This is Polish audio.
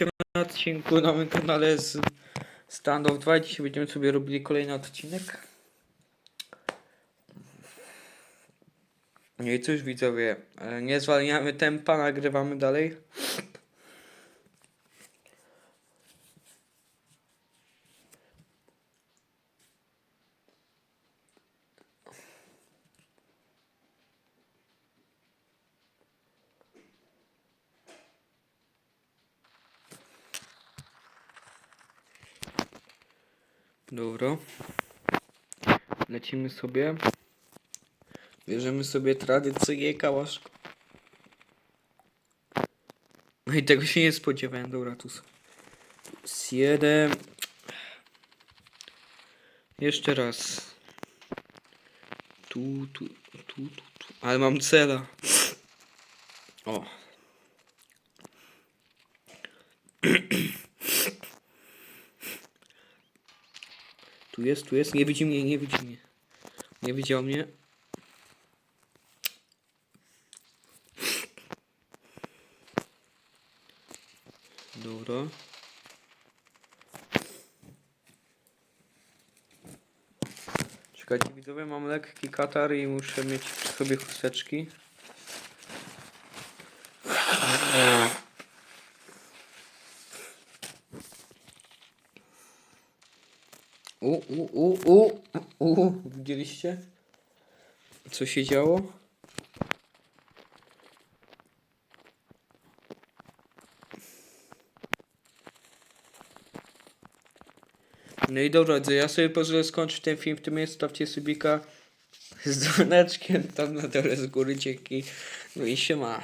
na odcinku na moim kanale z Standoff 2. Dzisiaj będziemy sobie robili kolejny odcinek. No i cóż widzowie, e, nie zwalniamy tempa, nagrywamy dalej. Dobra. Lecimy sobie. Bierzemy sobie tradycyjnie kałasz. No i tego się nie spodziewałem. Dobra, tu są. Z jeden. Jeszcze raz. Tu, tu, tu, tu, tu. Ale mam cela. O. Tu jest, tu jest. Nie widzi mnie, nie widzi mnie. Nie widział mnie. Dobra. Czekajcie widzowie, mam lekki katar i muszę mieć przy sobie chusteczki. U, u, u, u, u, widzieliście? Co się działo? No i dobra, ja sobie pozwolę skończyć ten film w tym miejscu. Stawcie subika z dzwoneczkiem tam na dole z góry, dzięki. No i siema.